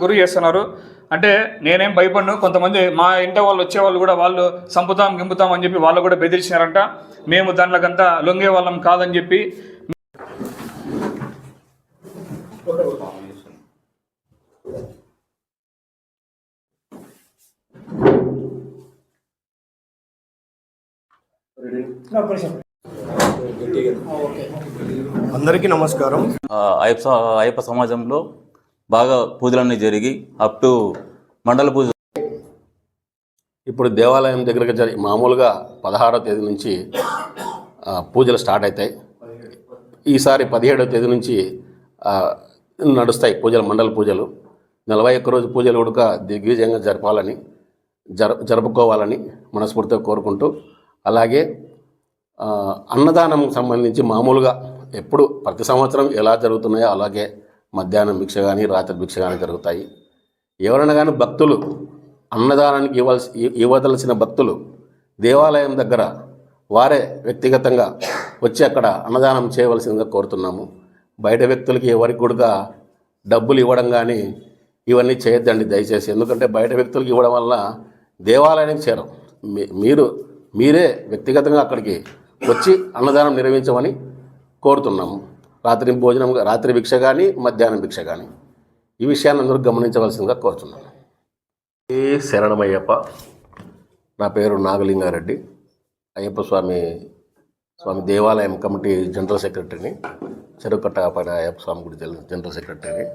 గురి చేస్తున్నారు. అంటే నేనేం భయపడను. కొంతమంది మా ఇంట వాళ్ళు వచ్చే వాళ్ళు కూడా వాళ్ళు సంపుతాం గింపుతాం అని చెప్పి వాళ్ళు కూడా బెదిరించినారంట. మేము దాంట్లోకంతా లొంగే వాళ్ళం కాదని చెప్పి అందరికీ నమస్కారం. అయ్యప్ప స- అయ్యప్ప సమాజంలో బాగా పూజలన్నీ జరిగి అప్ టు మండల పూజ. ఇప్పుడు దేవాలయం దగ్గరకు జరి మామూలుగా పదహారో తేదీ నుంచి పూజలు స్టార్ట్ అవుతాయి ఈసారి పదిహేడవ తేదీ నుంచి నడుస్తాయి పూజలు మండల పూజలు. నలభై ఒక్క రోజు పూజలు కూడా దిగ్విజయంగా జరపాలని జర జరుపుకోవాలని మనస్ఫూర్తిగా కోరుకుంటూ అలాగే అన్నదానం సంబంధించి మామూలుగా ఎప్పుడు ప్రతి సంవత్సరం ఎలా జరుగుతున్నాయో అలాగే మధ్యాహ్నం భిక్ష కానీ రాత్రి భిక్ష కానీ జరుగుతాయి. ఎవరైనా కానీ భక్తులు అన్నదానానికి ఇవ్వాల్సి ఇవ్వదలసిన భక్తులు దేవాలయం దగ్గర వారే వ్యక్తిగతంగా వచ్చి అక్కడ అన్నదానం చేయవలసిందిగా కోరుతున్నాము. బయట వ్యక్తులకి ఎవరికి కూడా డబ్బులు ఇవ్వడం కానీ ఇవన్నీ చేయొద్దండి దయచేసి. ఎందుకంటే బయట వ్యక్తులకి ఇవ్వడం వల్ల దేవాలయానికి చేరం మీ- మీరు మీరే వ్యక్తిగతంగా అక్కడికి వచ్చి అన్నదానం నిర్వహించమని కోరుతున్నాము. రాత్రి భోజనం రాత్రి భిక్ష కానీ మధ్యాహ్నం భిక్ష కానీ ఈ విషయాన్ని అందరూ గమనించవలసిందిగా కోరుతున్నాను ఏ శరణమయ్యప్ప. నా పేరు నాగలింగారెడ్డి. అయ్యప్ప స్వామి స్వామి దేవాలయం కమిటీ జనరల్ సెక్రటరీని. చెరుకట్ట పైన అయ్యప్ప స్వామి గుడి జనరల్ సెక్రటరీని.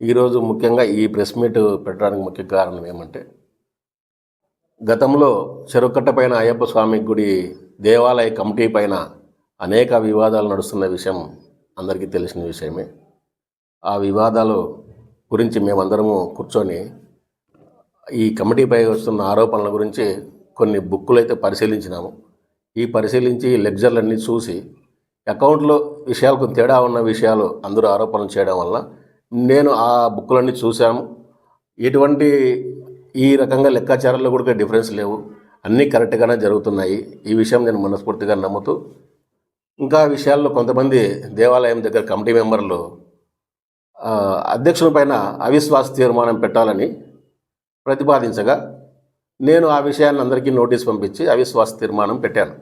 ఈరోజు ముఖ్యంగా ఈ ప్రెస్ మీట్ పెట్టడానికి ముఖ్య కారణం ఏమంటే గతంలో చెరుకట్ట పైన అయ్యప్ప స్వామి గుడి దేవాలయ కమిటీ పైన అనేక వివాదాలు నడుస్తున్న విషయం అందరికీ తెలిసిన విషయమే. ఆ వివాదాలు గురించి మేమందరము కూర్చొని ఈ కమిటీపై వస్తున్న ఆరోపణల గురించి కొన్ని బుక్కులు అయితే పరిశీలించినాము. ఈ పరిశీలించి లెక్చర్లన్నీ చూసి అకౌంట్లో విషయాలు తేడా ఉన్న విషయాలు అందరూ ఆరోపణలు చేయడం వల్ల నేను ఆ బుక్కులన్నీ చూశాము. ఎటువంటి ఈ రకంగా లెక్కాచారాల్లో కూడా డిఫరెన్స్ లేవు. అన్నీ కరెక్ట్గానే జరుగుతున్నాయి. ఈ విషయం నేను మనస్ఫూర్తిగా నమ్ముతూ ఇంకా విషయాల్లో కొంతమంది దేవాలయం దగ్గర కమిటీ మెంబర్లు ఆ, అధ్యక్షుల పైన అవిశ్వాస తీర్మానం పెట్టాలని ప్రతిపాదించగా నేను ఆ విషయాన్ని అందరికీ నోటీస్ పంపించి అవిశ్వాస తీర్మానం పెట్టాను.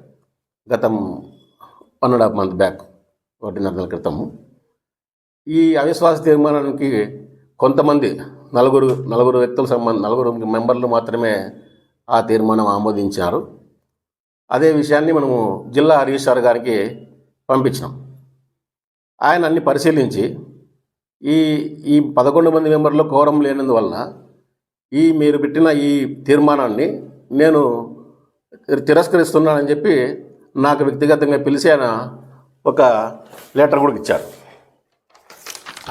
గతం one and half month back ఒకటిన్నర నెలల క్రితము ఈ అవిశ్వాస తీర్మానానికి కొంతమంది నలుగురు నలుగురు వ్యక్తుల సంబంధ నలుగురు మెంబర్లు మాత్రమే ఆ తీర్మానం ఆమోదించారు. అదే విషయాన్ని మనము జిల్లా హరీశ్వర్ గారికి పంపించినాం. ఆయన అన్ని పరిశీలించి ఈ ఈ పదకొండు మంది మెంబర్లో కోరం లేనందువలన ఈ మీరు పెట్టిన ఈ తీర్మానాన్ని నేను తిరస్కరిస్తున్నానని చెప్పి నాకు వ్యక్తిగతంగా పిలిచి ఆయన ఒక లెటర్ కూడా ఇచ్చారు.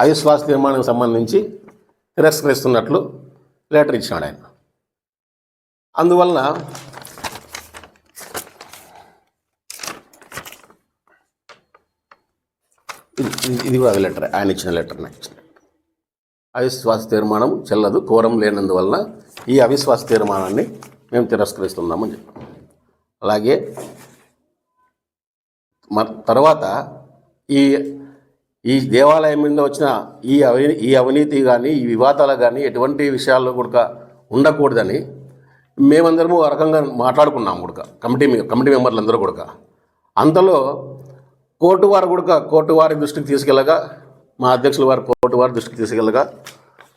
అవిశ్వాస తీర్మానానికి సంబంధించి తిరస్కరిస్తున్నట్లు లెటర్ ఇచ్చినాడు ఆయన. అందువలన ఇది ఇది- కూడా అది లెటర్ ఆయన ఇచ్చిన లెటర్ నాకు ఇచ్చిన అవిశ్వాస తీర్మానం చెల్లదు కోరం లేనందువలన ఈ అవిశ్వాస తీర్మానాన్ని మేము తిరస్కరిస్తున్నామని చెప్పాం. అలాగే మ తర్వాత ఈ ఈ దేవాలయం మీద వచ్చిన ఈ అవి ఈ అవినీతి కానీ ఈ వివాదాలు కానీ ఎటువంటి విషయాల్లో కూడా ఉండకూడదని మేమందరము ఆ రకంగా మాట్లాడుకున్నాం కూడా కమిటీ కమిటీ మెంబర్లు అందరూ కూడా అంతలో కోర్టు వారు కూడా కోర్టు వారి దృష్టికి తీసుకెళ్ళగా మా అధ్యక్షుల వారు కోర్టు వారి దృష్టికి తీసుకెళ్ళగా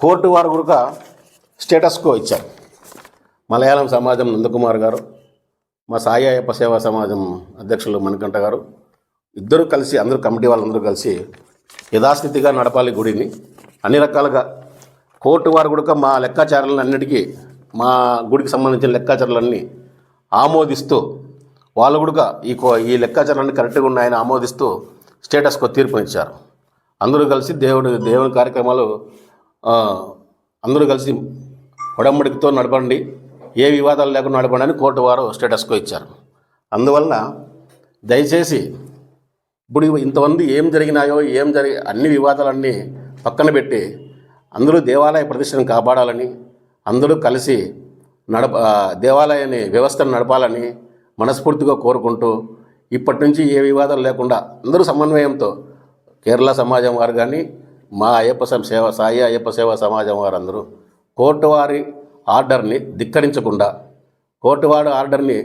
కోర్టు వారు కూడా స్టేటస్ కో ఇచ్చారు. మలయాళం సమాజం నందకుమార్ గారు మా సాయి అయ్యప్ప సేవా సమాజం అధ్యక్షులు మణికంఠ గారు ఇద్దరు కలిసి అందరూ కమిటీ వాళ్ళందరూ కలిసి యథాస్థితిగా నడపాలి గుడిని. అన్ని రకాలుగా కోర్టు వారు కూడా మా లెక్కాచారాలన్నిటికీ మా గుడికి సంబంధించిన లెక్కాచారాలన్నీ ఆమోదిస్తూ వాళ్ళు కూడా ఈ కో ఈ లెక్కాచారాన్ని కరెక్ట్గా ఉన్నాయని ఆమోదిస్తూ స్టేటస్కో తీర్పునిచ్చారు అందరూ కలిసి దేవుడు దేవుని కార్యక్రమాలు అందరూ కలిసి ఒడంబడికతో నడపండి. ఏ వివాదాలు లేకుండా నడపండి అని కోర్టు వారు స్టేటస్కో ఇచ్చారు. అందువలన దయచేసి ఇప్పుడు ఇంతమంది ఏం జరిగినాయో ఏం జరిగి అన్ని వివాదాలన్నీ పక్కన పెట్టి అందరూ దేవాలయ ప్రతిష్టను కాపాడాలని అందరూ కలిసి నడప దేవాలయాన్ని వ్యవస్థను నడపాలని మనస్ఫూర్తిగా కోరుకుంటూ ఇప్పటి నుంచి ఏ వివాదాలు లేకుండా అందరూ సమన్వయంతో కేరళ సమాజం వారు కానీ మా అయ్యప్ప సేవ సాయి అయ్యప్ప సేవా సమాజం వారందరూ కోర్టు వారి ఆర్డర్ని ధిక్కరించకుండా కోర్టు వారి ఆర్డర్ని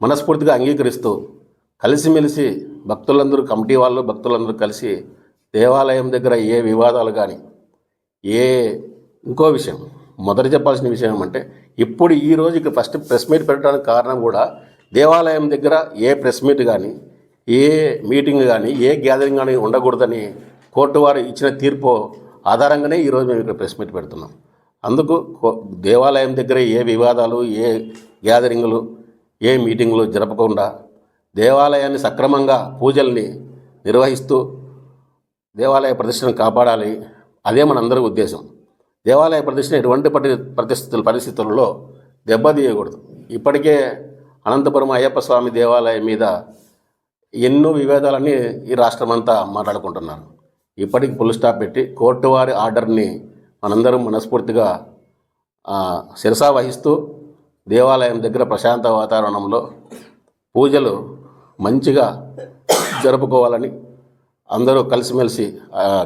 మనస్ఫూర్తిగా అంగీకరిస్తూ కలిసిమెలిసి భక్తులందరూ కమిటీ వాళ్ళు భక్తులందరూ కలిసి దేవాలయం దగ్గర ఏ వివాదాలు కానీ ఏ ఇంకో విషయం మొదట చెప్పాల్సిన విషయం ఏమంటే ఇప్పుడు ఈ రోజుకి ఫస్ట్ ప్రెస్ మీట్ పెట్టడానికి కారణం కూడా దేవాలయం దగ్గర ఏ ప్రెస్ మీట్ కానీ ఏ మీటింగ్ కానీ ఏ గ్యాదరింగ్ కానీ ఉండకూడదని కోర్టు వారు ఇచ్చిన తీర్పు ఆధారంగానే ఈరోజు మేము ఇక్కడ ప్రెస్ మీట్ పెడుతున్నాం. అందుకు కో- దేవాలయం దగ్గర ఏ వివాదాలు ఏ గ్యాదరింగ్లు ఏ మీటింగులు జరపకుండా దేవాలయాన్ని సక్రమంగా పూజల్ని నిర్వహిస్తూ దేవాలయ ప్రతిష్టను కాపాడాలి. అదే మనందరి ఉద్దేశం. దేవాలయ ప్రతిష్ట ఎటువంటి పరి పరిస్థితుల పరిస్థితుల్లో దెబ్బతీయకూడదు. ఇప్పటికే అనంతపురం అయ్యప్ప స్వామి దేవాలయం మీద ఎన్నో విభేదాలన్నీ ఈ రాష్ట్రమంతా మాట్లాడుకుంటున్నారు. ఇప్పటికి ఫుల్ స్టాప్ పెట్టి కోర్టు వారి ఆర్డర్ని మనందరం మనస్ఫూర్తిగా శిరసా వహిస్తూ దేవాలయం దగ్గర ప్రశాంత వాతావరణంలో పూజలు మంచిగా జరుపుకోవాలని అందరూ కలిసిమెలిసి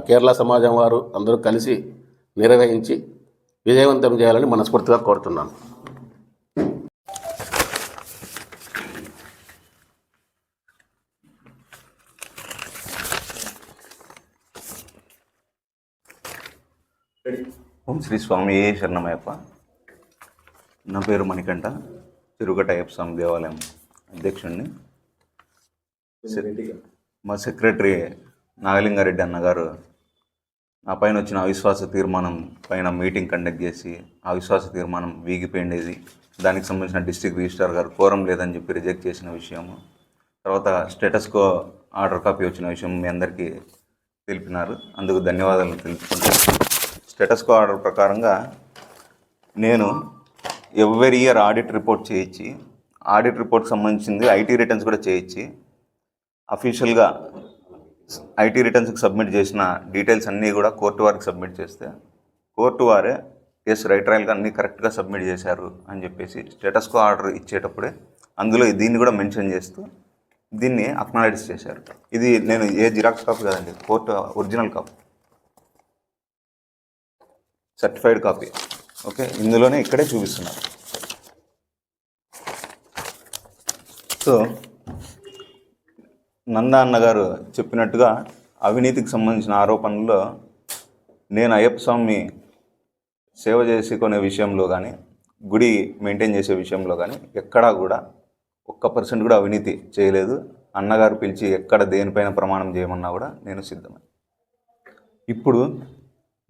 కేరళ సమాజం వారు అందరూ కలిసి నిర్వహించి విజయవంతం చేయాలని మనస్ఫూర్తిగా కోరుతున్నాను. ఓం శ్రీ స్వామి ఏ శరణమయ్యప్ప. నా పేరు మణికంఠ తిరుగట అయ్యప్ప స్వామి దేవాలయం అధ్యక్షుడిని మా సెక్రటరీ నాగలింగారెడ్డి అన్నగారు నా పైన వచ్చిన అవిశ్వాస తీర్మానం పైన మీటింగ్ కండక్ట్ చేసి ఆ విశ్వాస తీర్మానం వీగిపోయిండేది. దానికి సంబంధించిన డిస్ట్రిక్ట్ రిజిస్ట్రార్ గారు కోరం లేదని చెప్పి రిజెక్ట్ చేసిన విషయము. తర్వాత స్టేటస్కో ఆర్డర్ కాపీ వచ్చిన విషయం మీ అందరికీ తెలిపినారు. అందుకు ధన్యవాదాలు తెలుపుకుంటాను స్టేటస్కో ఆర్డర్ ప్రకారంగా నేను ఎవ్రీ ఇయర్ ఆడిట్ రిపోర్ట్ చేయించి ఆడిట్ రిపోర్ట్ సంబంధించింది ఐటీ రిటర్న్స్ కూడా చేయించి అఫీషియల్గా ఐటీ రిటర్న్స్కి సబ్మిట్ చేసిన డీటెయిల్స్ అన్నీ కూడా కోర్టు వారికి సబ్మిట్ చేస్తే కోర్టు వారే ఎస్ రైట్ రాయల్గా అన్నీ కరెక్ట్గా సబ్మిట్ చేశారు అని చెప్పేసి స్టేటస్కో ఆర్డర్ ఇచ్చేటప్పుడే అందులో దీన్ని కూడా మెన్షన్ చేస్తూ దీన్ని అక్నాలైజ్ చేశారు. ఇది నేను ఏ జిరాక్స్ కాపీ కాదండి court original copy. Certified copy okay ఇందులోనే ఇక్కడే చూపిస్తున్నారు సో నందా అన్నగారు చెప్పినట్టుగా అవినీతికి సంబంధించిన ఆరోపణల్లో నేను అయ్యప్ప స్వామి సేవ చేసుకునే విషయంలో కానీ గుడి మెయింటైన్ చేసే విషయంలో కానీ ఎక్కడా కూడా ఒక్క పర్సెంట్ కూడా అవినీతి చేయలేదు. అన్నగారు పిలిచి ఎక్కడ దేనిపైన ప్రమాణం చేయమన్నా కూడా నేను సిద్ధమే. ఇప్పుడు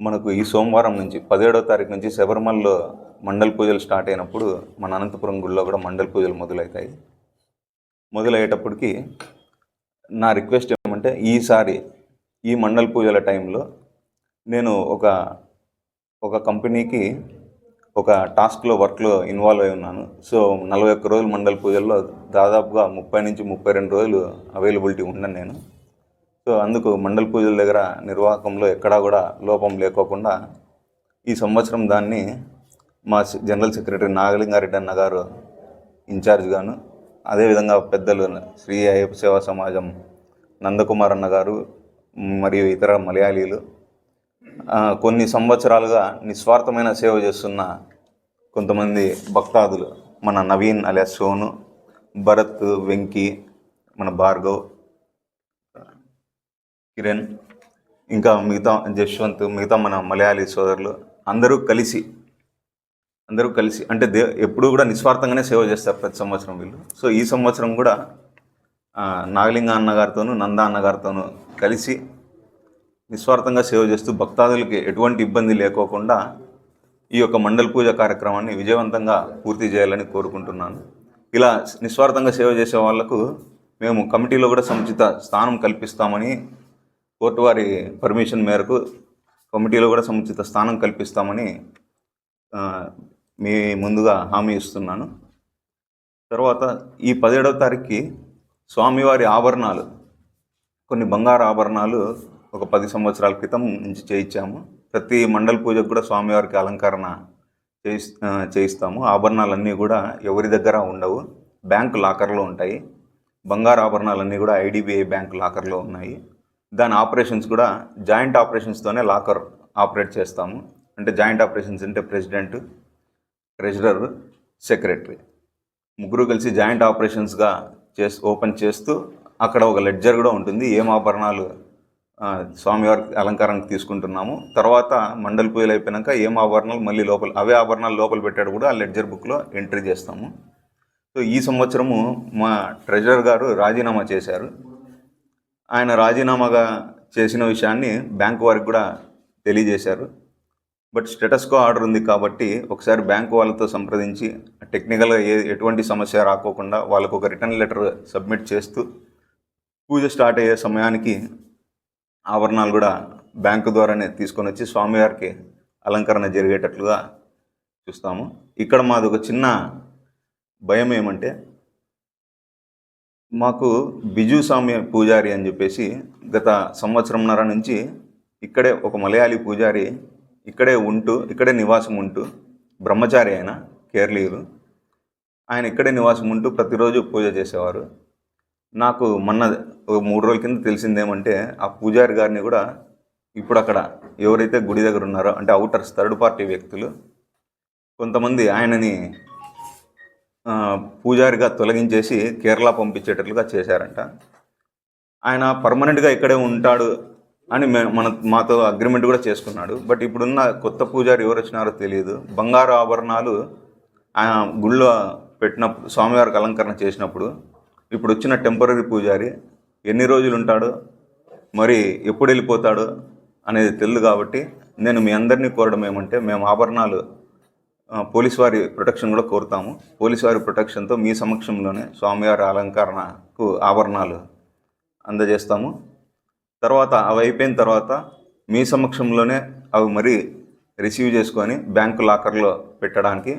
మనకు ఈ సోమవారం నుంచి పదిహేడో తారీఖు నుంచి శబరిమలలో మండల పూజలు స్టార్ట్ అయినప్పుడు మన అనంతపురం గుడిలో కూడా మండల పూజలు మొదలవుతాయి. మొదలయ్యేటప్పటికి నా రిక్వెస్ట్ ఏమంటే ఈసారి ఈ మండల పూజల టైంలో నేను ఒక ఒక కంపెనీకి ఒక టాస్క్లో వర్క్లో ఇన్వాల్వ్ అయి ఉన్నాను. సో నలభై ఒక్క రోజులు మండల పూజల్లో దాదాపుగా ముప్పై నుంచి ముప్పై రెండు రోజులు అవైలబిలిటీ ఉన్నాను నేను. సో అందుకు మండల పూజల దగ్గర నిర్వాహకంలో ఎక్కడా కూడా లోపం లేకోకుండా ఈ సంవత్సరం దాన్ని మా జనరల్ సెక్రటరీ నాగలింగారెడ్డి అన్న గారు ఇన్ఛార్జ్గాను అదేవిధంగా పెద్దలు శ్రీ అయ్యప్ప సేవా సమాజం నందకుమార్ అన్న గారు మరియు ఇతర మలయాళీలు కొన్ని సంవత్సరాలుగా నిస్వార్థమైన సేవ చేస్తున్న కొంతమంది భక్తాదులు మన నవీన్ అలియా సోను భరత్ వెంకీ మన భార్గవ్ కిరణ్ ఇంకా మిగతా జశ్వంత్ మిగతా మన మలయాళీ సోదరులు అందరూ కలిసి అందరూ కలిసి అంటే దే ఎప్పుడు కూడా నిస్వార్థంగానే సేవ చేస్తారు ప్రతి సంవత్సరం వీళ్ళు. సో ఈ సంవత్సరం కూడా నాగలింగ అన్నగారితోనూ నంద అన్నగారితోనూ కలిసి నిస్వార్థంగా సేవ చేస్తూ భక్తాదులకి ఎటువంటి ఇబ్బంది లేకోకుండా ఈ యొక్క మండల పూజ కార్యక్రమాన్ని విజయవంతంగా పూర్తి చేయాలని కోరుకుంటున్నాను. ఇలా నిస్వార్థంగా సేవ చేసే వాళ్ళకు మేము కమిటీలో కూడా సముచిత స్థానం కల్పిస్తామని కోర్టు వారి పర్మిషన్ మేరకు కమిటీలో కూడా సముచిత స్థానం కల్పిస్తామని మీ ముందుగా హామీ ఇస్తున్నాను. తర్వాత ఈ పదిహేడవ తారీఖుకి స్వామివారి ఆభరణాలు కొన్ని బంగారు ఆభరణాలు ఒక పది సంవత్సరాల క్రితం నుంచి చేయించాము. ప్రతి మండల పూజకు కూడా స్వామివారికి అలంకరణ చేయి చేయిస్తాము. ఆభరణాలన్నీ కూడా ఎవరి దగ్గర ఉండవు బ్యాంకు లాకర్లో ఉంటాయి. బంగారు ఆభరణాలన్నీ కూడా ఐడిబిఐ బ్యాంకు లాకర్లో ఉన్నాయి. దాని ఆపరేషన్స్ కూడా జాయింట్ ఆపరేషన్స్తోనే లాకర్ ఆపరేట్ చేస్తాము. అంటే జాయింట్ ఆపరేషన్స్ అంటే ప్రెసిడెంట్ ట్రెజరర్ సెక్రటరీ. ముగ్గురు కలిసి జాయింట్ ఆపరేషన్స్గా చేసి ఓపెన్ చేస్తూ అక్కడ ఒక లెడ్జర్ కూడా ఉంటుంది. ఏం ఆభరణాలు స్వామివారి అలంకారానికి తీసుకుంటున్నాము. తర్వాత మండలి పూజలు అయిపోయాక ఏం ఆభరణాలు మళ్ళీ లోపల అవే ఆభరణాలు లోపల పెట్టాడు కూడా ఆ లెడ్జర్ బుక్లో ఎంట్రీ చేస్తాము. సో ఈ సంవత్సరము మా ట్రెజరర్ గారు రాజీనామా చేశారు. ఆయన రాజీనామాగా చేసిన విషయాన్ని బ్యాంకు వారికి కూడా తెలియజేశారు. బట్ స్టేటస్కో ఆర్డర్ ఉంది కాబట్టి ఒకసారి బ్యాంకు వాళ్ళతో సంప్రదించి టెక్నికల్గా ఏ ఎటువంటి సమస్య రాకోకుండా వాళ్ళకు ఒక రిటర్న్ లెటర్ సబ్మిట్ చేస్తూ పూజ స్టార్ట్ అయ్యే సమయానికి ఆభరణాలు కూడా బ్యాంకు ద్వారానే తీసుకొని వచ్చి స్వామివారికి అలంకరణ జరిగేటట్లుగా చూస్తాము. ఇక్కడ మాది ఒక చిన్న భయం ఏమంటే మాకు బిజు స్వామి పూజారి అని చెప్పేసి గత సంవత్సరంన్నర నుంచి ఇక్కడే ఒక మలయాళీ పూజారి ఇక్కడే ఉంటూ ఇక్కడే నివాసం ఉంటూ బ్రహ్మచారి ఆయన కేరళీయులు. ఆయన ఇక్కడే నివాసం ఉంటూ ప్రతిరోజు పూజ చేసేవారు. నాకు మొన్న మూడు రోజుల కింద తెలిసిందేమంటే ఆ పూజారి గారిని కూడా ఇప్పుడు అక్కడ ఎవరైతే గుడి దగ్గర ఉన్నారో అంటే అవుటర్స్ థర్డ్ పార్టీ వ్యక్తులు కొంతమంది ఆయనని పూజారిగా తొలగించేసి కేరళ పంపించేటట్లుగా చేశారంట. ఆయన పర్మనెంట్గా ఇక్కడే ఉంటాడు అని మే మన మాతో అగ్రిమెంట్ కూడా చేసుకున్నాడు. బట్ ఇప్పుడున్న కొత్త పూజారి ఎవరు వచ్చినారో తెలియదు. బంగారు ఆభరణాలు ఆయన గుళ్ళో పెట్టినప్పుడు స్వామివారికి అలంకరణ చేసినప్పుడు ఇప్పుడు వచ్చిన టెంపరీ పూజారి ఎన్ని రోజులు ఉంటాడో మరి ఎప్పుడు వెళ్ళిపోతాడు అనేది తెలియదు కాబట్టి నేను మీ అందరినీ కోరడం ఏమంటే మేము ఆభరణాలు పోలీస్ వారి ప్రొటెక్షన్ కూడా కోరుతాము. పోలీస్ వారి ప్రొటెక్షన్తో మీ సమక్షంలోనే స్వామివారి అలంకరణకు ఆభరణాలు అందజేస్తాము. తర్వాత అవి అయిపోయిన తర్వాత మీ సమక్షంలోనే అవి మరి రిసీవ్ చేసుకొని బ్యాంకు లాకర్లో పెట్టడానికి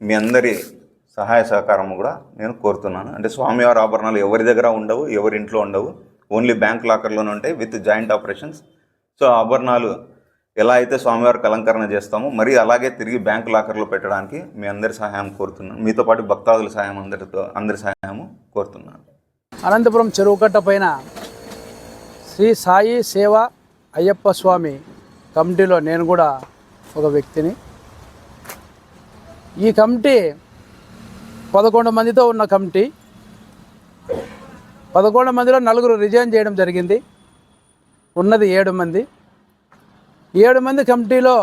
మీ అందరి సహాయ సహకారం కూడా నేను కోరుతున్నాను. అంటే స్వామివారి ఆభరణాలు ఎవరి దగ్గర ఉండవు ఎవరి ఇంట్లో ఉండవు. ఓన్లీ బ్యాంక్ లాకర్లోనే ఉంటాయి విత్ జాయింట్ ఆపరేషన్స్. సో ఆభరణాలు ఎలా అయితే స్వామివారికి అలంకరణ చేస్తామో మరి అలాగే తిరిగి బ్యాంక్ లాకర్లో పెట్టడానికి మీ అందరి సహాయం కోరుతున్నాను. మీతో పాటు భక్తాదుల సహాయం అందరితో అందరి సహాయము కోరుతున్నాను. అనంతపురం చెరువుకట్ట పైన శ్రీ సాయి సేవ అయ్యప్ప స్వామి కమిటీలో నేను కూడా ఒక వ్యక్తిని. ఈ కమిటీ పదకొండు మందితో ఉన్న కమిటీ. పదకొండు మందిలో నలుగురు రిజైన్ చేయడం జరిగింది. ఉన్నది ఏడు మంది. ఏడు మంది కమిటీలో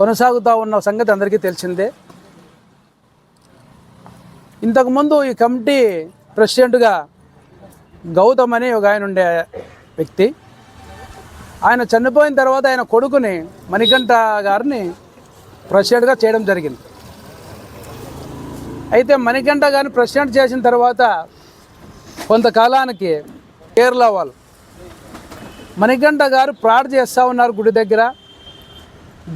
కొనసాగుతూ ఉన్న సంగతి అందరికీ తెలిసిందే. ఇంతకుముందు ఈ కమిటీ ప్రెసిడెంట్గా గౌతమ్ అని ఒక ఆయన ఉండే వ్యక్తి. ఆయన చనిపోయిన తర్వాత ఆయన కొడుకుని మణికంఠ గారిని ప్రెసిడెంట్గా చేయడం జరిగింది. అయితే మణికంఠ గారిని ప్రెసిడెంట్ చేసిన తర్వాత కొంతకాలానికి కేరళ వాళ్ళు మణికంఠ గారు ప్రార్థ చేస్తూ ఉన్నారు గుడి దగ్గర.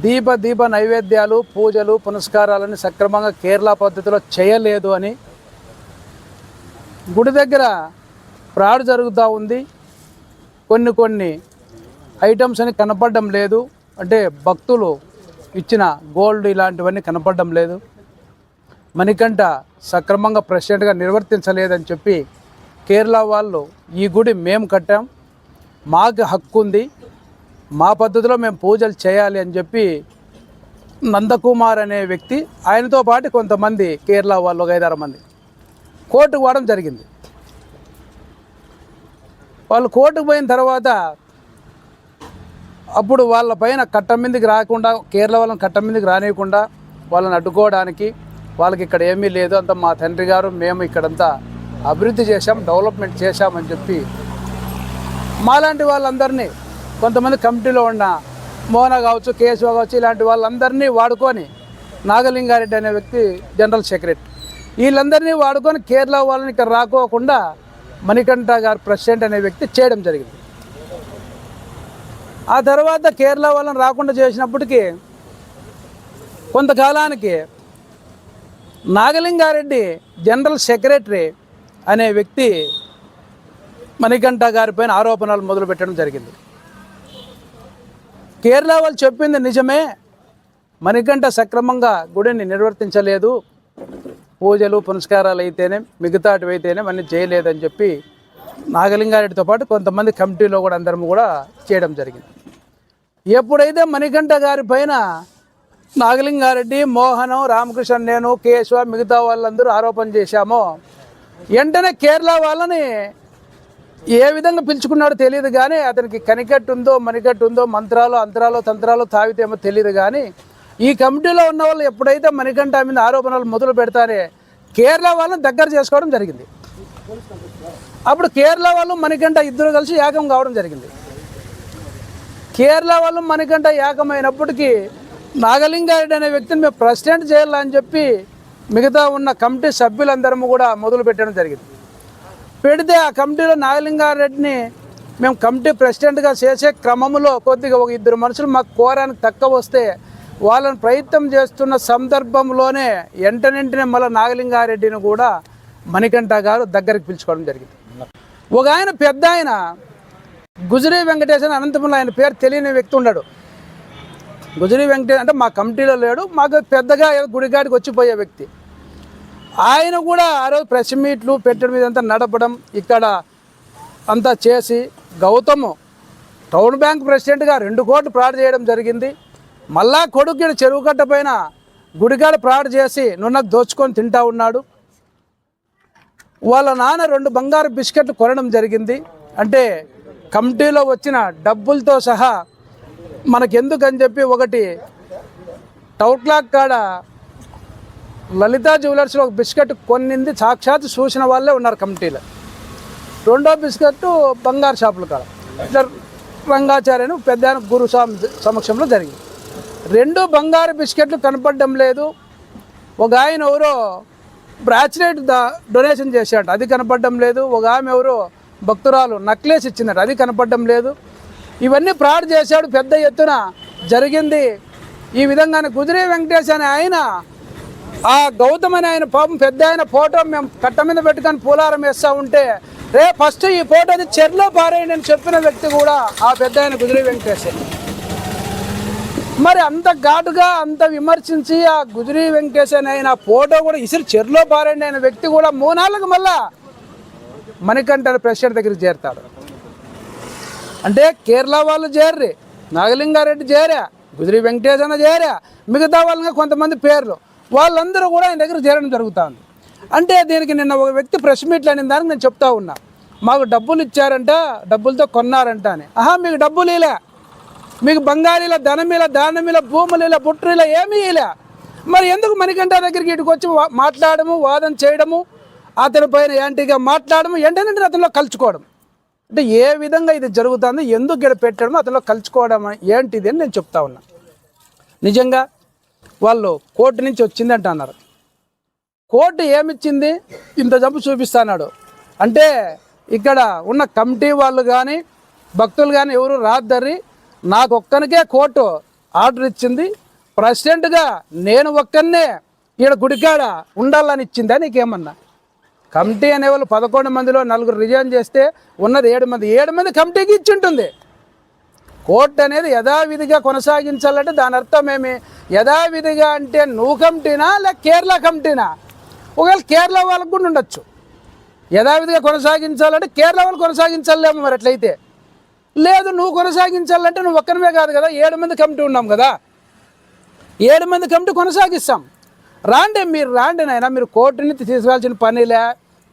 దీప దీప నైవేద్యాలు పూజలు పునస్కారాలని సక్రమంగా కేరళ పద్ధతిలో చేయలేదు అని. గుడి దగ్గర ప్రాడ్ జరుగుతూ ఉంది. కొన్ని కొన్ని ఐటమ్స్ అని కనపడడం లేదు. అంటే భక్తులు ఇచ్చిన గోల్డ్ ఇలాంటివన్నీ కనపడడం లేదు. మణికంఠ సక్రమంగా ప్రెసిడెంట్గా నిర్వర్తించలేదని చెప్పి కేరళ వాళ్ళు ఈ గుడి మేము కట్టాం. మాకు హక్కు ఉంది. మా పద్ధతిలో మేము పూజలు చేయాలి అని చెప్పి నందకుమార్ అనే వ్యక్తి ఆయనతో పాటు కొంతమంది కేరళ వాళ్ళు ఒక ఐదారు మంది కోర్టుకు పోవడం జరిగింది. వాళ్ళు కోర్టుకు పోయిన తర్వాత అప్పుడు వాళ్ళ పైన కట్ట మీదకి రాకుండా కేరళ వాళ్ళని కట్టం మీదకి రానియకుండా వాళ్ళని అడ్డుకోవడానికి వాళ్ళకి ఇక్కడ ఏమీ లేదు. అంత మా తండ్రి గారు మేము ఇక్కడంతా అభివృద్ధి చేశాం డెవలప్మెంట్ చేశామని చెప్పి మాలాంటి వాళ్ళందరినీ కొంతమంది కమిటీలో ఉన్న మోహన కావచ్చు కేశవ కావచ్చు ఇలాంటి వాళ్ళందరినీ వాడుకొని నాగలింగారెడ్డి అనే వ్యక్తి జనరల్ సెక్రటరీ. వీళ్ళందరినీ వాడుకొని కేరళ వాళ్ళని ఇక్కడ రాకోకుండా మణికంఠ గారు ప్రెసిడెంట్ అనే వ్యక్తి చేయడం జరిగింది. ఆ తర్వాత కేరళ వాళ్ళని రాకుండా చేసినప్పటికీ కొంతకాలానికి నాగలింగారెడ్డి జనరల్ సెక్రటరీ అనే వ్యక్తి మణికంఠ గారిపైన ఆరోపణలు మొదలుపెట్టడం జరిగింది. కేరళ వాళ్ళు చెప్పింది నిజమే. మణికంఠ సక్రమంగా గుడిని నిర్వర్తించలేదు. పూజలు పునస్కారాలు అయితేనే మిగతాటివి అయితేనే అన్నీ చేయలేదని చెప్పి నాగలింగారెడ్డితో పాటు కొంతమంది కమిటీలో కూడా అందరం కూడా చేయడం జరిగింది. ఎప్పుడైతే మణికంఠ గారి పైన నాగలింగారెడ్డి మోహనం రామకృష్ణ నేను కేశవ మిగతా వాళ్ళందరూ ఆరోపణ చేశామో వెంటనే కేరళ వాళ్ళని ఏ విధంగా పిలుచుకున్నాడో తెలియదు కానీ అతనికి కనికట్టు ఉందో మణికట్టు ఉందో మంత్రాలు అంతరాలు తంత్రాలు తావితేమో తెలియదు కానీ ఈ కమిటీలో ఉన్న వాళ్ళు ఎప్పుడైతే మణికంఠ మీద ఆరోపణలు మొదలు పెడతారే కేరళ వాళ్ళని దగ్గర చేసుకోవడం జరిగింది. అప్పుడు కేరళ వాళ్ళు మణికంఠ ఇద్దరు కలిసి ఏకం కావడం జరిగింది. కేరళ వాళ్ళు మనకంట ఏకమైనప్పటికీ నాగలింగారెడ్డి అనే వ్యక్తిని మేము ప్రెసిడెంట్ చేయాలని చెప్పి మిగతా ఉన్న కమిటీ సభ్యులందరము కూడా మొదలు పెట్టడం జరిగింది. పెడితే ఆ కమిటీలో నాగలింగారెడ్డిని మేము కమిటీ ప్రెసిడెంట్గా చేసే క్రమంలో కొద్దిగా ఒక ఇద్దరు మనుషులు మాకు కోరానికి తక్కువ వస్తే వాళ్ళని ప్రయత్నం చేస్తున్న సందర్భంలోనే వెంటనెంటనే మళ్ళీ నాగలింగారెడ్డిని కూడా మణికంఠ గారు దగ్గరికి పిలుచుకోవడం జరిగింది. ఒక ఆయన పెద్ద ఆయన గుజరీ వెంకటేశ్ అని అనంతపురంలో ఆయన పేరు తెలియని వ్యక్తి ఉన్నాడు. గుజరీ వెంకటేష్ అంటే మా కమిటీలో లేడు మాకు పెద్దగా ఏదో గుడిగాడికి వచ్చిపోయే వ్యక్తి. ఆయన కూడా ఆ రోజు ప్రెస్ మీట్లు పెట్టడం ఇదంతా నడపడం ఇక్కడ అంతా చేసి గౌతమ్ టౌన్ బ్యాంక్ ప్రెసిడెంట్గా రెండు కోట్లు ప్రాడ్ చేయడం జరిగింది. మళ్ళా కొడుకు చెరువు కట్ట పైన గుడికాడ ప్రాడ్ చేసి నున్న దోచుకొని తింటా ఉన్నాడు. వాళ్ళ నాన్న రెండు బంగారు బిస్కెట్లు కొనడం జరిగింది. అంటే కమిటీలో వచ్చిన డబ్బులతో సహా మనకెందుకని చెప్పి ఒకటి టౌన్ క్లాక్ కాడ లలితా జ్యువెలర్స్లో ఒక బిస్కెట్ కొన్నింది సాక్షాత్ చూసిన వాళ్ళే ఉన్నారు కమిటీలో. రెండో బిస్కెట్ బంగారు షాపుల కాడ. ఇట్లా రంగాచార్యను పెద్ద గురుస్వామి గురు సమక్షంలో జరిగింది. రెండు బంగారు బిస్కెట్లు కనపడడం లేదు. ఒక ఆయన ఎవరో బ్రాచ్లెట్ దా డొనేషన్ చేశాడు అది కనపడడం లేదు. ఒక ఆమె ఎవరో భక్తురాలు నక్లెస్ ఇచ్చిందట అది కనపడడం లేదు. ఇవన్నీ ఫ్రాడ్ చేశాడు పెద్ద ఎత్తున జరిగింది. ఈ విధంగానే కుదిరే వెంకటేష్ అనే ఆయన ఆ గౌతమ్ ఆయన పాపం పెద్ద ఆయన ఫోటో మేము కట్ట మీద పెట్టుకొని పూలారం వేస్తూ ఉంటే రే ఫస్ట్ ఈ ఫోటోది చెర్లో పారేయండి అని చెప్పిన వ్యక్తి కూడా ఆ పెద్ద ఆయన కుదిరే వెంకటేశే. మరి అంత ఘాటుగా అంత విమర్శించి ఆ గుజరీ వెంకటేశ్వర అని ఆయన ఫోటో కూడా ఇసురు చెర్లో పారేయండి అయిన వ్యక్తి కూడా మూనాళ్ళకు మళ్ళా మణికంఠ ప్రెసిడెంట్ దగ్గరికి చేరుతాడు. అంటే కేరళ వాళ్ళు చేర్రి నాగలింగారెడ్డి చేరా గుజరీ వెంకటేశ్ అన్న చేరా మిగతా వాళ్ళగా కొంతమంది పేర్లు. వాళ్ళందరూ కూడా ఆయన దగ్గర చేరడం జరుగుతుంది. అంటే దీనికి నిన్న ఒక వ్యక్తి ప్రెస్ మీట్లు అనే దానికి నేను చెప్తా ఉన్నా. మాకు డబ్బులు ఇచ్చారంట డబ్బులతో కొన్నారంట అని. ఆహా మీకు డబ్బులు ఇలా. మీకు బంగారీల ధనమిల దానమిల భూముల బుట్రిల ఏమీ ఇలా. మరి ఎందుకు మణికంఠ దగ్గరికి ఇటుకు వచ్చి మాట్లాడము వాదన చేయడము అతని పైన యాంటీగా మాట్లాడము వెంటనే అతనిలో కలుచుకోవడం? అంటే ఏ విధంగా ఇది జరుగుతుంది ఎందుకు ఇక్కడ పెట్టడము అతనిలో కలుచుకోవడం ఏంటిది అని నేను చెప్తా ఉన్నా. నిజంగా వాళ్ళు కోర్టు నుంచి వచ్చిందంట అన్నారు. కోర్టు ఏమిచ్చింది? ఇంత జంపు చూపిస్తాడు అంటే ఇక్కడ ఉన్న కమిటీ వాళ్ళు కానీ భక్తులు కానీ ఎవరు రాద్దరి నాకు ఒక్కనికే కోర్టు ఆర్డర్ ఇచ్చింది. ప్రెసిడెంట్గా నేను ఒక్కనే ఈడ గుడికాడ ఉండాలని ఇచ్చిందా నీకేమన్నా? కమిటీ అనే వాళ్ళు పదకొండు మందిలో నలుగురు రిజైన్ చేస్తే ఉన్నది ఏడు మంది. ఏడు మంది కమిటీకి ఇచ్చి ఉంటుంది కోర్టు అనేది యథావిధిగా కొనసాగించాలంటే దాని అర్థం ఏమి? యథావిధిగా అంటే నువ్వు కమిటీనా లేక కేరళ కమిటీనా? ఒకవేళ కేరళ వాళ్ళకు కూడా ఉండొచ్చు. యథావిధిగా కొనసాగించాలంటే కేరళ వాళ్ళు కొనసాగించాలేమో మరి అట్లయితే. లేదు నువ్వు కొనసాగించాలంటే నువ్వు ఒక్కరిమే కాదు కదా ఏడు మంది కమిటీ ఉన్నాం కదా. ఏడు మంది కమిటీ కొనసాగిస్తాం. రాండి మీరు రాండి నాయన మీరు కోర్టుని తీసుకోవాల్సిన పనిలే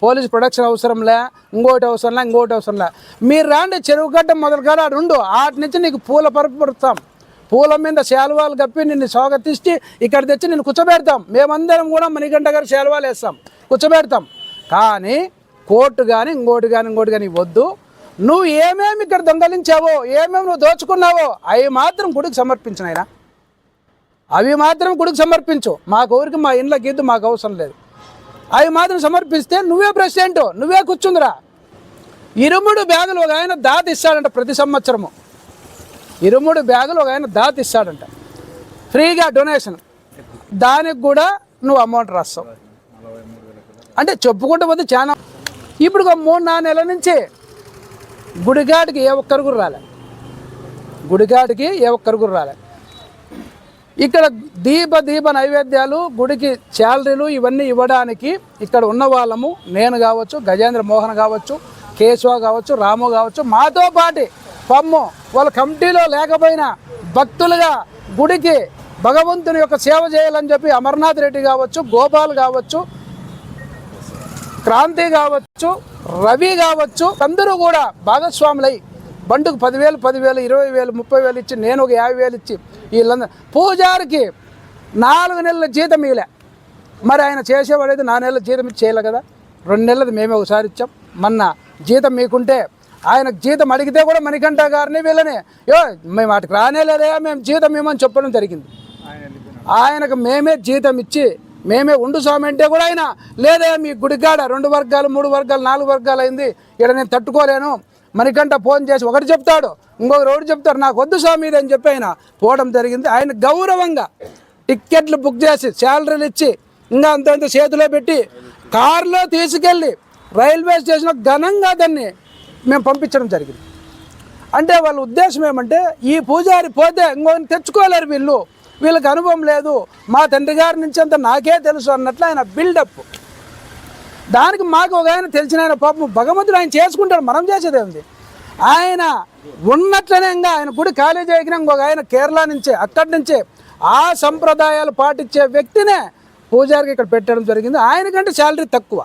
పోలీస్ ప్రొడక్షన్ అవసరంలే ఇంకోటి అవసరంలే ఇంకోటి అవసరంలే మీరు రాండి చెరువు గడ్డ మొదలు కాడ రెండు ఉండు ఆటి నుంచి నీకు పూల పరుపు పడుతాం. పూల మీద శాలువాలు కప్పి నిన్ను స్వాగతిస్తే ఇక్కడ తెచ్చి నేను కూర్చోబెడతాం. మేమందరం కూడా మణిగంట గారు శాలువాలు వేస్తాం. కూర్చోబెడతాం. కానీ కోర్టు కానీ ఇంకోటి కానీ ఇంకోటి కానీ వద్దు. నువ్వు ఏమేమి ఇక్కడ దొంగలించావో ఏమేమి నువ్వు దోచుకున్నావో అవి మాత్రం గుడికి సమర్పించిన ఆయన అవి మాత్రం గుడికి సమర్పించు. మాకు ఊరికి మా ఇంట్లో గీద్దు మాకు అవసరం లేదు. అవి మాత్రం సమర్పిస్తే నువ్వే ప్రెసిడెంట్ నువ్వే కూర్చుందిరా. ఇరుముడు బ్యాగులు ఒక ఆయన దాత ఇస్తాడంట ప్రతి సంవత్సరము. ఇరుముడు బ్యాగులు ఒక ఆయన దాత ఇస్తాడంట. ఫ్రీగా డొనేషన్. దానికి కూడా నువ్వు అమౌంట్ రాస్తావు. అంటే చెప్పుకుంటూ పోతే చాలా. ఇప్పుడు ఒక మూడు నాలుగు నెలల నుంచి గుడిగాడికి ఏ ఒక్కరు కూడా రాలే. గుడిగాడికి ఏ ఒక్కరు కూడా రాలే. ఇక్కడ దీప దీప నైవేద్యాలు గుడికి శాలరీలు ఇవన్నీ ఇవ్వడానికి ఇక్కడ ఉన్న వాళ్ళము నేను కావచ్చు గజేంద్ర మోహన్ కావచ్చు కేశవ కావచ్చు రాము కావచ్చు మాతో పాటి పమ్ము వాళ్ళ కమిటీలో లేకపోయినా భక్తులుగా గుడికి భగవంతుని యొక్క సేవ చేయాలని చెప్పి అమర్నాథ్ రెడ్డి కావచ్చు గోపాల్ కావచ్చు క్రాంతి కావచ్చు రవి కావచ్చు అందరూ కూడా భాగస్వాములై బండుకు పదివేలు పదివేలు ఇరవై వేలు ముప్పై వేలు ఇచ్చి నేను ఒక యాభై వేలు ఇచ్చి వీళ్ళందరూ పూజారికి నాలుగు నెలల జీతం మిగిలే మరి ఆయన చేసేవాడైతే నా నెలల జీతం ఇచ్చి చేయలే కదా? రెండు నెలలది మేమే ఒకసారి ఇచ్చాం. మొన్న జీతం మీకుంటే ఆయనకు జీతం అడిగితే కూడా మణికంఠ గారిని వీళ్ళని యో మేము వాటికి రానేలేదే మేము జీతం ఇవ్వమని చెప్పడం జరిగింది. ఆయనకు మేమే జీతం ఇచ్చి మేమే ఉండు స్వామి అంటే కూడా ఆయన లేదా మీ గుడికాడ రెండు వర్గాలు మూడు వర్గాలు నాలుగు వర్గాలు అయింది ఇక్కడ నేను తట్టుకోలేను. మనకంట ఫోన్ చేసి ఒకటి చెప్తాడు ఇంకొక రోడ్డు చెప్తారు నాకు వద్దు స్వామి ఇది అని చెప్పి ఆయన పోవడం జరిగింది. ఆయన గౌరవంగా టిక్కెట్లు బుక్ చేసి శాలరీలు ఇచ్చి ఇంకా అంత అంత చేతిలో పెట్టి కారులో తీసుకెళ్ళి రైల్వే స్టేషన్లో ఘనంగా దాన్ని మేము పంపించడం జరిగింది. అంటే వాళ్ళ ఉద్దేశం ఏమంటే ఈ పూజారి పోతే ఇంకొకరిని తెచ్చుకోలేరు వీళ్ళు. వీళ్ళకి అనుభవం లేదు. మా తండ్రి గారి నుంచి అంత నాకే తెలుసు అన్నట్లు ఆయన బిల్డప్. దానికి మాకు ఒక ఆయన తెలిసిన ఆయన పాపం భగవంతుడు ఆయన చేసుకుంటాడు మనం చేసేది ఉంది ఆయన ఉన్నట్లనే ఇంకా ఆయన గుడి ఖాళీ చేయకినా ఇంకొక ఆయన కేరళ నుంచే అక్కడి నుంచే ఆ సంప్రదాయాలు పాటించే వ్యక్తినే పూజారికి ఇక్కడ పెట్టడం జరిగింది. ఆయనకంటే శాలరీ తక్కువ.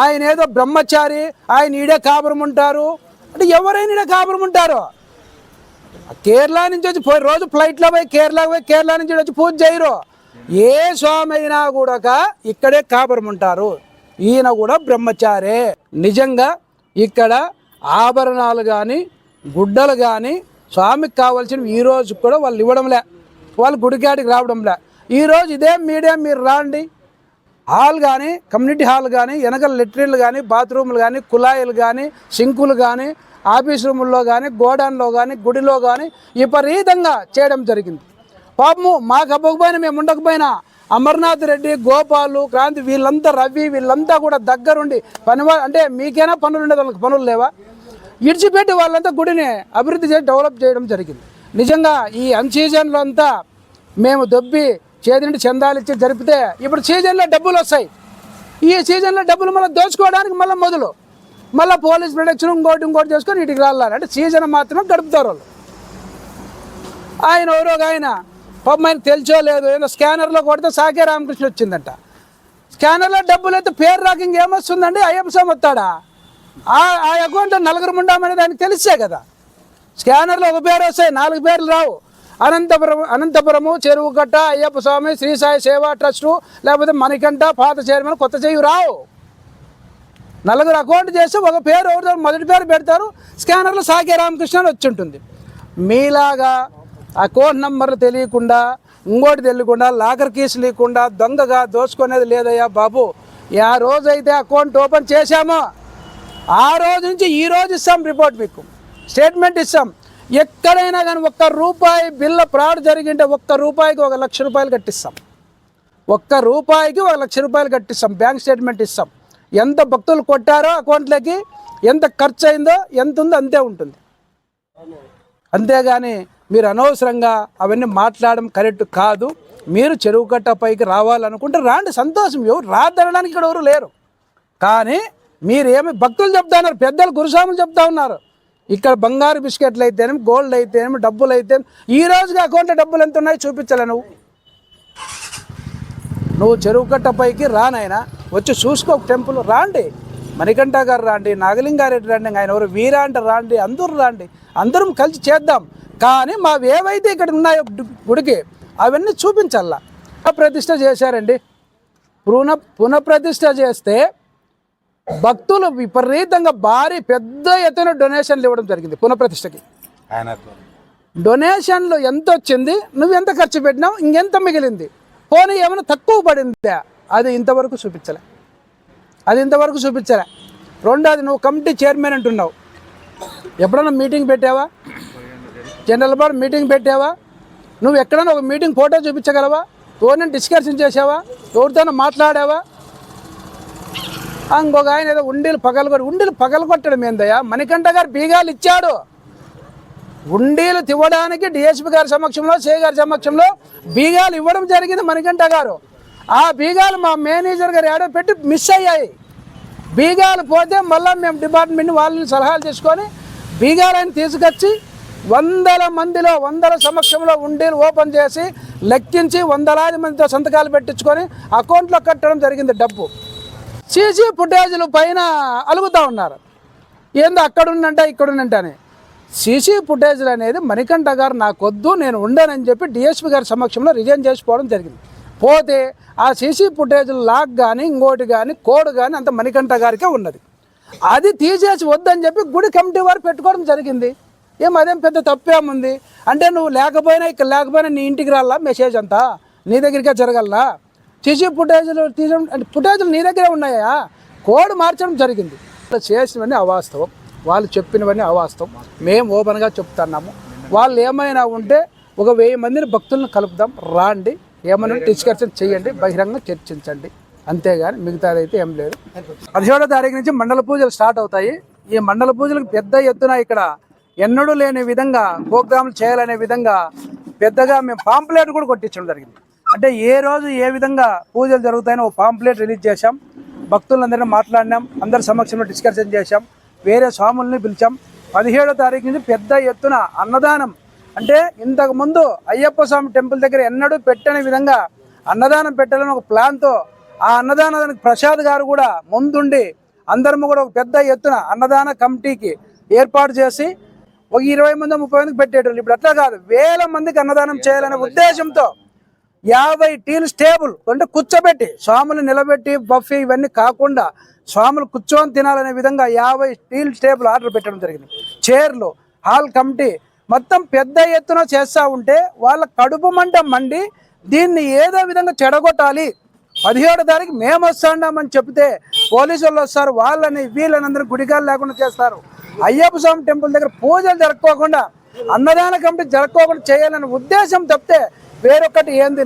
ఆయన ఏదో బ్రహ్మచారి ఆయన ఈడే కాపురం ఉంటారు. అంటే ఎవరైనా ఈడే కాపురం ఉంటారు. కేరళ నుంచి వచ్చి పోయి రోజు ఫ్లైట్లో పోయి కేరళకు పోయి కేరళ నుంచి వచ్చి పూజ చేయరు. ఏ స్వామి అయినా కూడా ఇక్కడే కాపురం ఉంటారు. ఈయన కూడా బ్రహ్మచారే. నిజంగా ఇక్కడ ఆభరణాలు కానీ గుడ్డలు కానీ స్వామికి కావాల్సినవి ఈ రోజు కూడా వాళ్ళు ఇవ్వడంలే. వాళ్ళు గుడికాడికి రావడంలే. ఈరోజు ఇదే మీడియా మీరు రాండి. హాల్ కానీ కమ్యూనిటీ హాల్ కానీ వెనకల లెట్రిన్లు కానీ బాత్రూమ్లు కానీ కుళాయిలు కానీ సింకులు కానీ ఆఫీస్ రూముల్లో కానీ గోడౌన్లో కానీ గుడిలో కానీ విపరీతంగా చేయడం జరిగింది. పాపము మాకు అవ్వకపోయినా మేము ఉండకపోయినా అమర్నాథ్ రెడ్డి గోపాలు క్రాంతి వీళ్ళంతా రవి వీళ్ళంతా కూడా దగ్గరుండి పని అంటే మీకైనా పనులు ఉండే వాళ్ళకి పనులు లేవా? ఇడిచిపెట్టి వాళ్ళంతా గుడిని అభివృద్ధి చేసి డెవలప్ చేయడం జరిగింది. నిజంగా ఈ అన్ సీజన్లో అంతా మేము దొబ్బి చేతి నుండి చందాలు ఇచ్చి జరిపితే ఇప్పుడు సీజన్లో డబ్బులు వస్తాయి. ఈ సీజన్లో డబ్బులు మళ్ళీ దోచుకోవడానికి మళ్ళీ మొదలు. మళ్ళీ పోలీస్ ప్రొడక్షన్ ఇంకోటి ఇంకోటి చేసుకొని ఇటుకి రావాలి అంటే సీజన్ మాత్రమే గడుపుతారు వాళ్ళు. ఆయన ఎవరో ఆయన పాపం ఆయన తెలిసో లేదు ఏదో స్కానర్లో కొడితే సాకే రామకృష్ణ వచ్చిందంట. స్కానర్లో డబ్బులు అయితే పేరు రాక ఇంకేమొస్తుందండి అయ్యప్ప స్వామి వస్తాడా? ఆ ఆ అకౌంట్లో నలుగురు ఉండామనేది ఆయనకు తెలిసే కదా. స్కానర్లో ఒక పేరు వస్తాయి నాలుగు పేర్లు రావు. అనంతపురం అనంతపురము చెరువు కట్ట అయ్యప్ప స్వామి శ్రీ సాయి సేవా ట్రస్టు లేకపోతే మనకంట పాత చైర్మన్ కొత్త చెయ్యి రావు. నలుగురు అకౌంట్ చేస్తే ఒక పేరు ఎవరు మొదటి పేరు పెడతారు స్కానర్లో సాకే రామకృష్ణ అని వచ్చి ఉంటుంది మీలాగా అకౌంట్ నంబర్లు తెలియకుండా ఇంకోటి తెలియకుండా లాకర్ కీస్ లేకుండా దొంగగా దోచుకునేది లేదయ్యా బాబు. ఆ రోజైతే అకౌంట్ ఓపెన్ చేశామో. ఆ రోజు నుంచి ఈ రోజు ఇస్తాం రిపోర్ట్ మీకు. స్టేట్మెంట్ ఇస్తాం. ఎక్కడైనా కానీ ఒక్క రూపాయి బిల్ల ఫ్రాడ్ జరిగింటే ఒక్క రూపాయికి ఒక లక్ష రూపాయలు కట్టిస్తాం. ఒక్క రూపాయికి ఒక లక్ష రూపాయలు కట్టిస్తాం బ్యాంక్ స్టేట్మెంట్ ఇస్తాం. ఎంత భక్తులు కొట్టారో అకౌంట్లోకి ఎంత ఖర్చు అయిందో ఎంత ఉందో అంతే ఉంటుంది. అంతేగాని మీరు అనవసరంగా అవన్నీ మాట్లాడడం కరెక్ట్ కాదు. మీరు చెరువు కట్ట పైకి రావాలనుకుంటే రాండి సంతోషం. ఎవరు రాదనడానికి ఇక్కడ ఎవరు లేరు. కానీ మీరేమి భక్తులు చెప్తా ఉన్నారు పెద్దలు గురుస్వాములు చెప్తా ఉన్నారు. ఇక్కడ బంగారు బిస్కెట్లు అయితేనేమి గోల్డ్ అయితేనేమి డబ్బులు అయితే ఈ రోజుకి అకౌంట్లో డబ్బులు ఎంత ఉన్నాయో చూపించలే నువ్వు. నువ్వు చెరువు కట్ట పైకి రానాయన వచ్చి చూసుకో టెంపుల్ రాండి. మణికంఠ గారు రాండి నాగలింగారెడ్డి రాండి ఆయన ఎవరు? వీరా రాండి అందరూ రాండి అందరం కలిసి చేద్దాం. కానీ మావి ఏవైతే ఇక్కడ ఉన్నాయో గుడికి అవన్నీ చూపించాలా ప్రతిష్ట చేశారండి. పున పునఃప్రతిష్ట చేస్తే భక్తులు విపరీతంగా భారీ పెద్ద ఎత్తున డొనేషన్లు ఇవ్వడం జరిగింది పునఃప్రతిష్ఠకి డొనేషన్లు ఎంత వచ్చింది? నువ్వు ఎంత ఖర్చు పెట్టినావు? ఇంకెంత మిగిలింది? పోనీ ఏమైనా తక్కువ పడిందా? అది ఇంతవరకు చూపించలే. అది ఇంతవరకు చూపించలే. రెండోది నువ్వు కమిటీ చైర్మన్ అంటున్నావు. ఎప్పుడైనా మీటింగ్ పెట్టావా? జనరల్ బాడీ మీటింగ్ పెట్టావా? నువ్వు ఎక్కడైనా ఒక మీటింగ్ ఫోటో చూపించగలవా? ఎవరినైనా డిస్కషన్ చేసావా ఎవరితోనో మాట్లాడావా? ఇంకొక ఆయన ఏదో ఉండీలు పగలగొట్టి ఉండీలు పగలగొట్టడం ఏందయ్యా? మణికంఠ గారు బీగాలు ఇచ్చాడు. ఉండీలు తివ్వడానికి డిఎస్పీ గారి సమక్షంలో సే గారి సమక్షంలో బీగాలు ఇవ్వడం జరిగింది మణికంఠ గారు. ఆ బీగాలు మా మేనేజర్ గారు ఏడో పెట్టి మిస్ అయ్యాయి. బీగాలు పోతే మళ్ళీ మేము డిపార్ట్మెంట్ వాళ్ళని సలహాలు తీసుకొని బీగాలని తీసుకొచ్చి వందల మందిలో వందల సమక్షంలో ఉండీలు ఓపెన్ చేసి లెక్కించి వందలాది మందితో సంతకాలు పెట్టించుకొని అకౌంట్లో కట్టడం జరిగింది డబ్బు. సీసీ ఫుటేజ్లు పైన అలుగుతూ ఉన్నారు. ఏందో అక్కడ ఉన్నంట అని. సీసీ ఫుటేజ్లు అనేది మణికంఠ గారు నాకొద్దు నేను ఉండనని చెప్పి డిఎస్పీ గారి సమక్షంలో రిజైన్ చేసుకోవడం జరిగింది. పోతే ఆ సీసీ ఫుటేజ్లు లాక్ కానీ ఇంకోటి కానీ కోడ్ కానీ అంత మణికంఠ గారికే ఉన్నది. అది తీసేసి వద్దని చెప్పి గుడి కమిటీ వారు పెట్టుకోవడం జరిగింది. ఏం అదేం పెద్ద తప్పేముంది? అంటే నువ్వు లేకపోయినా ఇక్కడ లేకపోయినా నీ ఇంటికి రాలా మెసేజ్ అంతా? నీ దగ్గరికే జరగలనా సీసీ ఫుటేజ్లు తీయడం అంటే ఫుటేజ్లు నీ దగ్గరే ఉన్నాయా? కోడ్ మార్చడం జరిగింది. చేసినవన్నీ అవాస్తవం. వాళ్ళు చెప్పినవన్నీ అవాస్తవం. మేము ఓపెన్గా చెప్తున్నాము. వాళ్ళు ఏమైనా ఉంటే ఒక వెయ్యి మందిని భక్తులను కలుపుదాం. రాండి. ఏమైనా డిస్కషన్ చేయండి. బహిరంగ చర్చించండి. అంతేగాని మిగతాదైతే ఏం లేదు. పదిహేడో తారీఖు నుంచి మండల పూజలు స్టార్ట్ అవుతాయి. ఈ మండల పూజలకు పెద్ద ఎత్తున ఇక్కడ ఎన్నడూ లేని విధంగా ప్రోగ్రాంలు చేయాలనే విధంగా పెద్దగా మేము పాంప్లెట్ కూడా కొట్టించడం జరిగింది. అంటే ఏ రోజు ఏ విధంగా పూజలు జరుగుతాయని ఒక పాంప్లెట్ రిలీజ్ చేశాం. భక్తులందరినీ మాట్లాడినాం. అందరి సమక్షంలో డిస్కషన్ చేశాం. వేరే స్వాముల్ని పిలిచాం. పదిహేడో తారీఖు నుంచి పెద్ద ఎత్తున అన్నదానం. అంటే ఇంతకుముందు అయ్యప్ప స్వామి టెంపుల్ దగ్గర ఎన్నడూ పెట్టని విధంగా అన్నదానం పెట్టాలని ఒక ప్లాన్తో ఆ అన్నదానానికి ప్రసాద్ గారు కూడా ముందుండి అందరము కూడా ఒక పెద్ద ఎత్తున అన్నదాన కమిటీకి ఏర్పాటు చేసి ఒక ఇరవై మంది ముప్పై మందికి పెట్టేటోళ్ళు. ఇప్పుడు అట్లా కాదు. వేల మందికి అన్నదానం చేయాలనే ఉద్దేశంతో యాభై టీలు స్టేబుల్. అంటే కూర్చోబెట్టి స్వాములు నిలబెట్టి బఫే ఇవన్నీ కాకుండా స్వాములు కూర్చొని తినాలనే విధంగా యాభై స్టీల్ స్టేబుల్ ఆర్డర్ పెట్టడం జరిగింది. చైర్లు హాల్ కమిటీ మొత్తం పెద్ద ఎత్తున చేస్తూ ఉంటే వాళ్ళ కడుపు మంట మండి దీన్ని ఏదో విధంగా చెడగొట్టాలి. పదిహేడు తారీఖు మేము వస్తాడామని చెప్తే పోలీసు వాళ్ళు వస్తారు వాళ్ళని వీళ్ళని అందరూ గుడికాలు లేకుండా చేస్తారు. అయ్యప్ప స్వామి టెంపుల్ దగ్గర పూజలు జరుపుకోకుండా అన్నదాన కమిటీ జరుపుకోకుండా చేయాలనే ఉద్దేశం తప్పితే వేరొకటి ఏంది